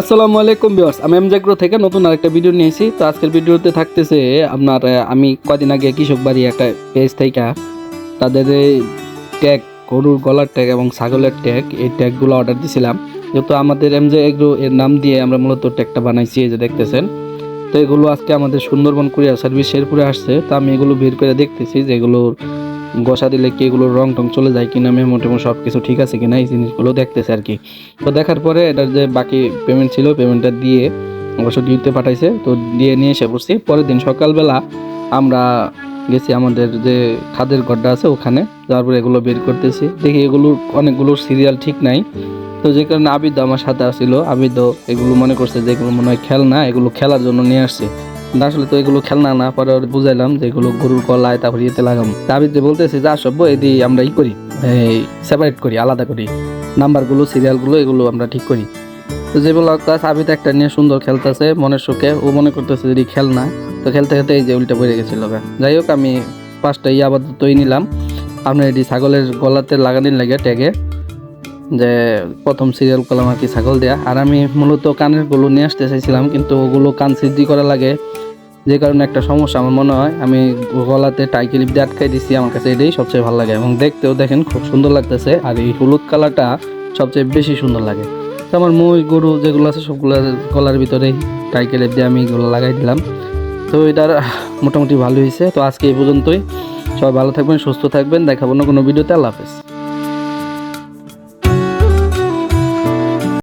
আসসালামু আলাইকুম ভিউয়ার্স, আমি এম এমজাগ্রো থেকে নতুন আরেকটা ভিডিও নিয়েছি তো আজকের ভিডিওতে থাকতেছে আপনার আমি কদিন আগে কৃষক বাড়ি একটা পেজ থেকে তাদের ট্যাগ গরুর গলার ট্যাগ এবং ছাগলের ট্যাগ এই ট্যাগগুলো অর্ডার দিছিলাম। যেহেতু আমাদের এমজে এগ্রো এর নাম দিয়ে আমরা মূলত ট্যাগটা বানাইছি, এই যে দেখতেছেন। তো এগুলো আজকে আমাদের সুন্দরবন কুরিয়ার সার্ভিস শেরপুরে আসছে। তো আমি এগুলো বের করে দেখতেছি যে এগুলোর গোসা দিলে কি এগুলোর রং টং চলে যায় কিনা মেমো টেমো সব কিছু ঠিক আছে কিনা, এই জিনিসগুলো দেখতেছে আর কি। তো দেখার পরে এটার যে বাকি পেমেন্ট ছিল পেমেন্টটা দিয়ে অবশ্য ডিউতে পাঠাইছে, তো দিয়ে নিয়ে এসে পড়ছি পরের দিন সকালবেলা আমরা গেছি আমাদের যে খাদের ঘরটা আছে ওখানে তারপরে এগুলো বের করতেছি। দেখি এগুলোর অনেকগুলোর সিরিয়াল ঠিক নাই। তো যে কারণে আবিদ আমার সাথে আসছিল আবিদ এগুলো মনে করছে যে এগুলো মনে হয় খেলনা, এগুলো খেলার জন্য নিয়ে আসছে। কিন্তু আসলে তো এগুলো খেলনা না পরে বুঝাইলাম যে এগুলো গরুর কলায় তারপরে ইয়েতে লাগাম তা যে বলতেছে, যা সব এদি আমরা ই করি, এই সেপারেট করি, আলাদা করি। নাম্বারগুলো সিরিয়ালগুলো এগুলো আমরা ঠিক করি। তো যেগুলো কাজ আবিদ একটা নিয়ে সুন্দর খেলতেছে, মনের সুখে। ও মনে করতেছে যদি খেলনা। তো খেলতে খেলতে এই যে উল্টা পড়ে গেছিল। যাই হোক, আমি পাঁচটা ইয়ে আবার তৈরি নিলাম। আপনার এটি ছাগলের গলাতে লাগানির লাগে ট্যাগে যে প্রথম সিরিয়াল করলাম আর কি ছাগল দেয়া। আর আমি মূলত কানেরগুলো নিয়ে আসতে চাইছিলাম, কিন্তু ওগুলো কান সিদ্ধি করা লাগে। যে কারণে একটা সমস্যা আমার মনে হয়। আমি গলাতে টাই ক্লিপ দিয়ে আটকাই দিচ্ছি আমার কাছে এটাই সবচেয়ে ভালো লাগে। এবং দেখতেও দেখেন খুব সুন্দর লাগতেছে। আর এই হলুদ কালারটা সবচেয়ে বেশি সুন্দর লাগে। তো আমার মই গরু যেগুলো আছে, সবগুলো গলার ভিতরেই টাই দিয়ে আমি এগুলো লাগাই দিলাম। তো এটার মোটামুটি ভালো হয়েছে। তো আজকে এই পর্যন্তই। সবাই ভালো থাকবেন, সুস্থ থাকবেন। দেখাবো না কোনো ভিডিওতে। আল্লাহ হাফেজ।